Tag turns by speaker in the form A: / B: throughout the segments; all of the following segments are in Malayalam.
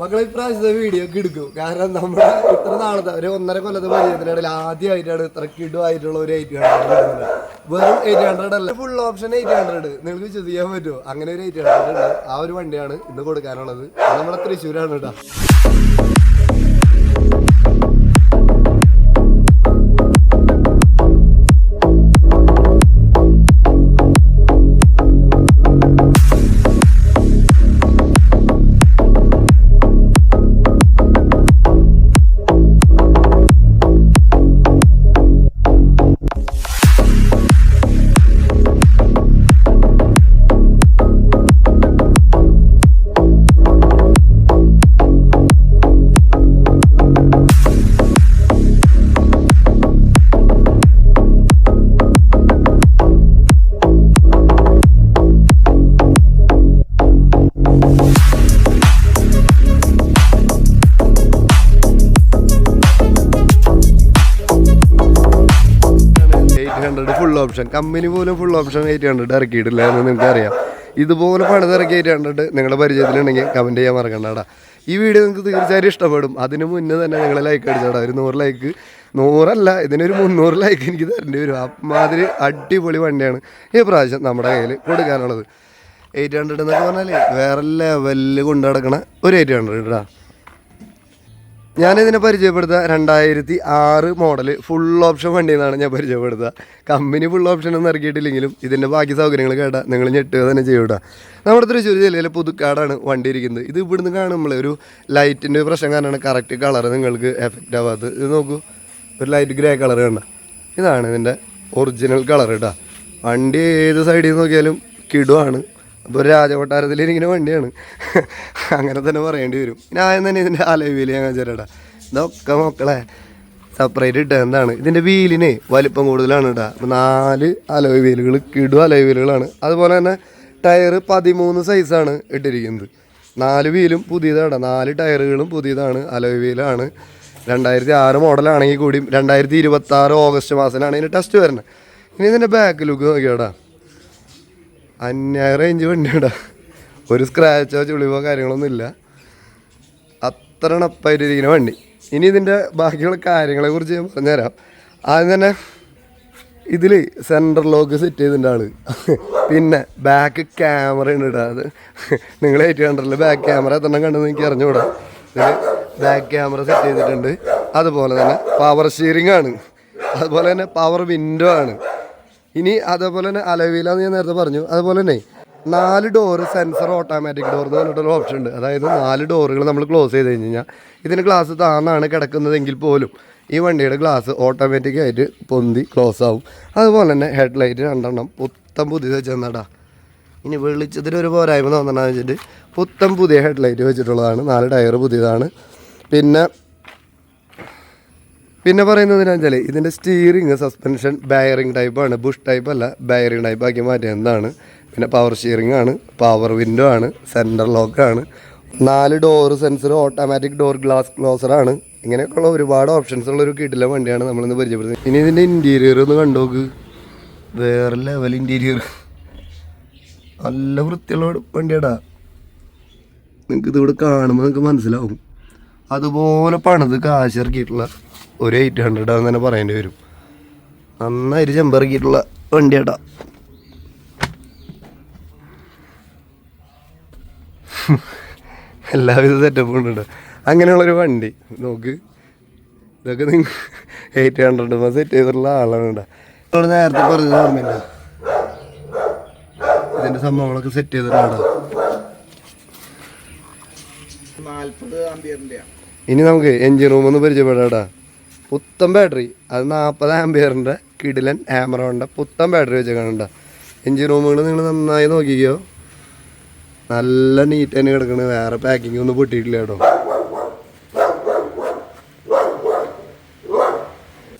A: മക്കളെ ഇപ്രാവശ്യത്തെ വീഡിയോ ഒക്കെ എടുക്കും. കാരണം നമ്മുടെ ഇത്ര നാളത്തെ ഒരു ഒന്നര കൊല്ലത്തെ പരിചയത്തിനിടയിൽ ആദ്യമായിട്ടാണ് ഇത്ര കിടുവായിട്ടുള്ള ഒരു എയ്റ്റ് ഹൺഡ്രഡ് വെറും എയ്റ്റ് ഹൺഡ്രഡ് അല്ല. ഫുൾ ഓപ്ഷൻ എയ്റ്റ് ഹൺഡ്രഡ് നിങ്ങൾക്ക് വിശ്വസിക്കാൻ പറ്റുമോ? അങ്ങനെ ഒരു എയ്റ്റ് ഹൺഡ്രഡ് ഉണ്ട്. ആ ഒരു വണ്ടിയാണ് ഇന്ന് കൊടുക്കാനുള്ളത്. നമ്മുടെ തൃശ്ശൂരാണ് കേട്ടോ. Eight hundred full option company പോലും ഫുൾ ഓപ്ഷൻ എയ്റ്റ് ഹൺഡ്രഡ് ഇറക്കിയിട്ടില്ല എന്ന് നിങ്ങൾക്ക് അറിയാം ഇതുപോലെ പണിത് ഇറക്കി എയ്റ്റ് ഹൺഡ്രഡ് നിങ്ങളുടെ പരിചയത്തിലുണ്ടെങ്കിൽ കമന്റ് ചെയ്യാൻ മറക്കണ്ടടാ ഈ വീഡിയോ നിങ്ങൾക്ക് തീർച്ചയായും ഇഷ്ടപ്പെടും. അതിന് മുന്നേ തന്നെ നിങ്ങൾ ലൈക്ക് അടിച്ചോടാ. ഒരു നൂറ് ലൈക്ക് നൂറല്ല ഇതിനൊരു മുന്നൂറ് ലൈക്ക് എനിക്ക് തരേണ്ടി വരും. അമാതിരി അടിപൊളി വണ്ടിയാണ് ഈ പ്രാവശ്യം നമ്മുടെ കയ്യിൽ കൊടുക്കാനുള്ളത്. എയ്റ്റ് ഹൺഡ്രഡ് എന്നൊക്കെ പറഞ്ഞാൽ വേറെ ലെവലിൽ കൊണ്ടു നടക്കണ ഒരു എയ്റ്റ് ഹൺഡ്രഡ് ഇടാ ഞാനിതിനെ പരിചയപ്പെടുത്തുക രണ്ടായിരത്തി ആറ് മോഡൽ ഫുൾ ഓപ്ഷൻ വണ്ടി എന്നാണ് ഞാൻ പരിചയപ്പെടുത്തുക കമ്പനി ഫുൾ ഓപ്ഷൻ ഒന്നും ഇറക്കിയിട്ടില്ലെങ്കിലും ഇതിന്റെ ബാക്കി സൗകര്യങ്ങൾ കേട്ടാൽ നിങ്ങൾ ഞെട്ടുക തന്നെ ചെയ്യൂടാ നമ്മുടെ തൃശ്ശൂർ ജില്ലയിലെ പുതുക്കാടാണ് വണ്ടി ഇരിക്കുന്നത്. ഇത് ഇവിടുന്ന് കാണുമ്പോൾ ഒരു ലൈറ്റിന്റെ പ്രശ്നം കാരണമാണ് കറക്റ്റ് കളർ നിങ്ങൾക്ക് എഫക്റ്റ് ആവാത്തത്. ഇത് നോക്കൂ. ഒരു ലൈറ്റ് ഗ്രേ കളർ കണ്ട. ഇതാണ് ഇതിന്റെ ഒറിജിനൽ കളർ കേട്ടോ വണ്ടി ഏത് സൈഡിൽ നോക്കിയാലും കിടുവാണ്. അപ്പോൾ ഒരു രാജകൊട്ടാരത്തിൽ ഇങ്ങനെ വണ്ടിയാണ്. അങ്ങനെ തന്നെ പറയേണ്ടി വരും. ഞാൻ ആദ്യം തന്നെ ഇതിന്റെ അലവിയിൽ ഞാൻ ചേരടാ ഇതൊക്കെ മക്കളെ സെപ്പറേറ്റ് ഇട്ട എന്താണ്? ഇതിന്റെ വീലിന് വലിപ്പം കൂടുതലാണ് അപ്പോൾ നാല് അലോയ് വീലുകൾ കിടു അലോയ് വീലുകളാണ് അതുപോലെ തന്നെ ടയർ പതിമൂന്ന് സൈസാണ് ഇട്ടിരിക്കുന്നത്. നാല് വീലും പുതിയതാണ്. നാല് ടയറുകളും പുതിയതാണ് അലോയ് വീലാണ് രണ്ടായിരത്തി ആറ് മോഡലാണെങ്കിൽ കൂടിയും രണ്ടായിരത്തി ഇരുപത്തി ആറ് ഓഗസ്റ്റ് മാസത്തിലാണ് ഇതിന് ടെസ്റ്റ് വരുന്നത്. ഇനി ഇതിന്റെ ബാക്ക് ലുക്ക് നോക്കിയാടാ. അന്യായ റേഞ്ച് വണ്ടിയാടാ. ഒരു സ്ക്രാച്ചോ ചുളിവോ കാര്യങ്ങളൊന്നും ഇല്ല. അത്ര നപ്പായിട്ടിരിക്കുന്ന വണ്ടി. ഇനി ഇതിന്റെ ബാക്കിയുള്ള കാര്യങ്ങളെ കുറിച്ച് ഞാൻ പറഞ്ഞുതരാം. ആദ്യം തന്നെ ഇതിൽ സെൻട്രൽ ലോക്ക് സെറ്റ് ചെയ്തിട്ടുണ്ട് ആൾ. പിന്നെ ബാക്ക് ക്യാമറ ഉണ്ട് കേട്ടോ അത്. നിങ്ങൾ എയ്റ്റ് ഹൺഡ്രഡിൽ ബാക്ക് ക്യാമറ എത്ര കണ്ടെന്ന് എനിക്ക് അറിഞ്ഞുകൂടാ. ഇതിൽ ബാക്ക് ക്യാമറ സെറ്റ് ചെയ്തിട്ടുണ്ട്. അതുപോലെ തന്നെ പവർ സ്റ്റിയറിംഗ് ആണ്. അതുപോലെ തന്നെ പവർ വിൻഡോ ആണ്. ഇനി അതേപോലെ തന്നെ അലവിലാന്ന് ഞാൻ നേരത്തെ പറഞ്ഞു. അതുപോലെ തന്നെ നാല് ഡോറ് സെൻസർ ഓട്ടോമാറ്റിക് ഡോർ എന്ന് പറഞ്ഞിട്ടൊരു ഓപ്ഷൻ ഉണ്ട്. അതായത് നാല് ഡോറുകൾ നമ്മൾ ക്ലോസ് ചെയ്ത് കഴിഞ്ഞ് കഴിഞ്ഞാൽ ഇതിന് ഗ്ലാസ് താന്നാണ് കിടക്കുന്നതെങ്കിൽ പോലും ഈ വണ്ടിയുടെ ഗ്ലാസ് ഓട്ടോമാറ്റിക്കായിട്ട് പൊന്തി ക്ലോസ് ആവും. അതുപോലെ തന്നെ ഹെഡ് ലൈറ്റ് രണ്ടെണ്ണം പുത്തം പുതിയത് വെച്ചെന്നാടാ ഇനി വെളിച്ചത്തിന് ഒരു പോരായ്മ തോന്നണമെന്ന് വെച്ചിട്ട് പുത്തം പുതിയ ഹെഡ് ലൈറ്റ് വെച്ചിട്ടുള്ളതാണ്. നാല് ടയർ പുതിയതാണ്. പിന്നെ പിന്നെ പറയുന്നത് വെച്ചാൽ ഇതിന്റെ സ്റ്റീറിങ് സസ്പെൻഷൻ ബയറിംഗ് ടൈപ്പാണ് ബുഷ് ടൈപ്പ് അല്ല ബയറിംഗ് ടൈപ്പ് ആക്കി മാറ്റിയതാണ് പിന്നെ പവർ സ്റ്റിയറിംഗ് ആണ് പവർ വിൻഡോ ആണ് സെന്റർ ലോക്കാണ് നാല് door sensor automatic door glass closer ആണ്. ഇങ്ങനെയൊക്കെയുള്ള ഒരുപാട് ഓപ്ഷൻസ് ഉള്ള ഒരു കിടില വണ്ടിയാണ് നമ്മളിന്ന് പരിചയപ്പെടുന്നത്. ഇനി ഇതിന്റെ ഇന്റീരിയർ ഒന്ന് കണ്ടോക്ക് വേറെ ലെവൽ ഇന്റീരിയർ നല്ല വൃത്തിയുള്ള വണ്ടിയാടാ. നിങ്ങൾക്ക് ഇതിവിടെ കാണുമ്പോൾ നിങ്ങൾക്ക് മനസ്സിലാവും. അതുപോലെ പണിത് കാശിറക്കിയിട്ടുള്ള ഒരു എയ്റ്റ് ഹൺഡ്രഡ് ആണെന്ന് തന്നെ പറയേണ്ടി വരും. നന്നായിട്ട് ചെമ്പിറക്കിയിട്ടുള്ള വണ്ടിയാട്ടാ. എല്ലാവിധ സെറ്റപ്പും ഉണ്ട് അങ്ങനെയുള്ളൊരു വണ്ടി. നോക്ക്. ഇതൊക്കെ നിങ്ങൾ എയ്റ്റ് ഹൺഡ്രഡ് സെറ്റ് ചെയ്തിട്ടുള്ള ആളാണ് കേട്ടോ. നിങ്ങൾ നേരത്തെ പറഞ്ഞത് ഓർമ്മയില്ല? ഇതിന്റെ സംഭവങ്ങളൊക്കെ സെറ്റ് ചെയ്തിട്ടുണ്ടോ? ഇനി നമുക്ക് എൻജിൻ റൂം ഒന്ന് പരിചയപ്പെടാടാ പുത്തൻ ബാറ്ററി അത് നാൽപ്പത് ആംബിയറിന്റെ കിടിലൻ ഹാമറോണ്ട പുത്തൻ ബാറ്ററി വെച്ചേക്കാനുണ്ട് എൻജിൻ റൂമുകൾ നിങ്ങൾ നന്നായി നോക്കിക്കോ. നല്ല നീറ്റ് തന്നെ കിടക്കണത് വേറെ പാക്കിംഗ് ഒന്നും പൊട്ടിയിട്ടില്ല കേട്ടോ.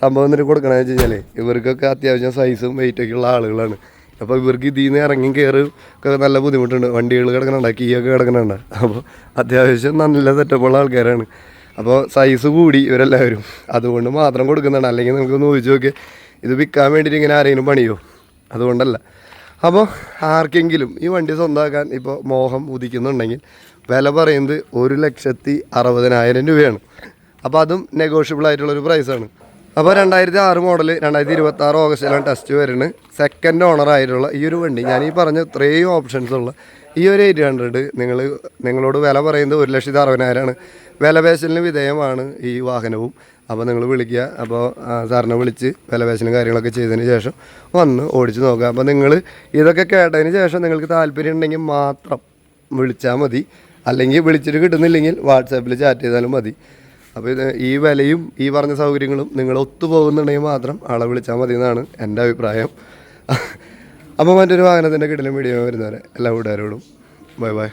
A: സംഭവം എന്നിട്ട് കൊടുക്കണമെന്ന് വെച്ച് കഴിഞ്ഞാൽ ഇവർക്കൊക്കെ അത്യാവശ്യം സൈസും വെയിറ്റൊക്കെ ഉള്ള ആളുകളാണ്. അപ്പോൾ ഇവർക്ക് ഇതിൽ നിന്ന് ഇറങ്ങി കയറി ഒക്കെ നല്ല ബുദ്ധിമുട്ടുണ്ട്. വണ്ടികൾ കിടക്കണുണ്ട് കീയൊക്കെ കിടക്കണുണ്ട്. അപ്പോൾ അത്യാവശ്യം നല്ല സെറ്റപ്പുള്ള ആൾക്കാരാണ്. അപ്പോൾ സൈസ് കൂടി ഇവരെല്ലാവരും. അതുകൊണ്ട് മാത്രം കൊടുക്കുന്നുണ്ട് അല്ലെങ്കിൽ നമുക്കൊന്ന് ചോദിച്ചു നോക്കി. ഇത് വിൽക്കാൻ വേണ്ടിയിട്ട് ഇങ്ങനെ ആരെങ്കിലും പണിയോ? അതുകൊണ്ടല്ല. അപ്പോൾ ആർക്കെങ്കിലും ഈ വണ്ടി സ്വന്തമാക്കാൻ ഇപ്പോൾ മോഹം ഉദിക്കുന്നുണ്ടെങ്കിൽ വില പറയുന്നത് ഒരു ലക്ഷത്തി അറുപതിനായിരം രൂപയാണ്. അപ്പോൾ അതും നെഗോഷ്യബിൾ ആയിട്ടുള്ളൊരു പ്രൈസാണ് അപ്പോൾ രണ്ടായിരത്തി ആറ് മോഡൽ രണ്ടായിരത്തി ഇരുപത്തി ആറ് ഓഗസ്റ്റിലാണ് ടെസ്റ്റ് വരുന്നത്. സെക്കൻഡ് ഓണർ ആയിട്ടുള്ള ഈ ഒരു വണ്ടി ഞാൻ ഈ പറഞ്ഞ ഇത്രയും ഓപ്ഷൻസ് ഉള്ള ഈ ഒരു എയ്റ്റ് ഹൺഡ്രഡ് നിങ്ങൾ നിങ്ങളോട് വില പറയുന്നത് ഒരു ലക്ഷത്തി അറുപതിനായിരമാണ് വിലപേശലിന് വിധേയമാണ് ഈ വാഹനവും. അപ്പോൾ നിങ്ങൾ വിളിക്കുക. അപ്പോൾ സാറിനെ വിളിച്ച് വിലപേശലും കാര്യങ്ങളൊക്കെ ചെയ്തതിന് ശേഷം വന്ന് ഓടിച്ച് നോക്കുക. അപ്പോൾ നിങ്ങൾ ഇതൊക്കെ കേട്ടതിന് ശേഷം നിങ്ങൾക്ക് താല്പര്യം ഉണ്ടെങ്കിൽ മാത്രം വിളിച്ചാൽ മതി. അല്ലെങ്കിൽ വിളിച്ചിട്ട് കിട്ടുന്നില്ലെങ്കിൽ വാട്സാപ്പിൽ ചാറ്റ് ചെയ്താലും മതി. അപ്പോൾ ഈ വിലയും ഈ പറഞ്ഞ സൗകര്യങ്ങളും നിങ്ങൾ ഒത്തുപോകുന്നുണ്ടെങ്കിൽ മാത്രം ആളെ വിളിച്ചാൽ മതി എന്നാണ് എന്റെ അഭിപ്രായം. അപ്പോൾ മറ്റൊരു വാഹനത്തിന്റെ കിടലും വീഡിയോ വരുന്നവരെ എല്ലാ കൂട്ടുകാരോടും ബൈ ബൈ.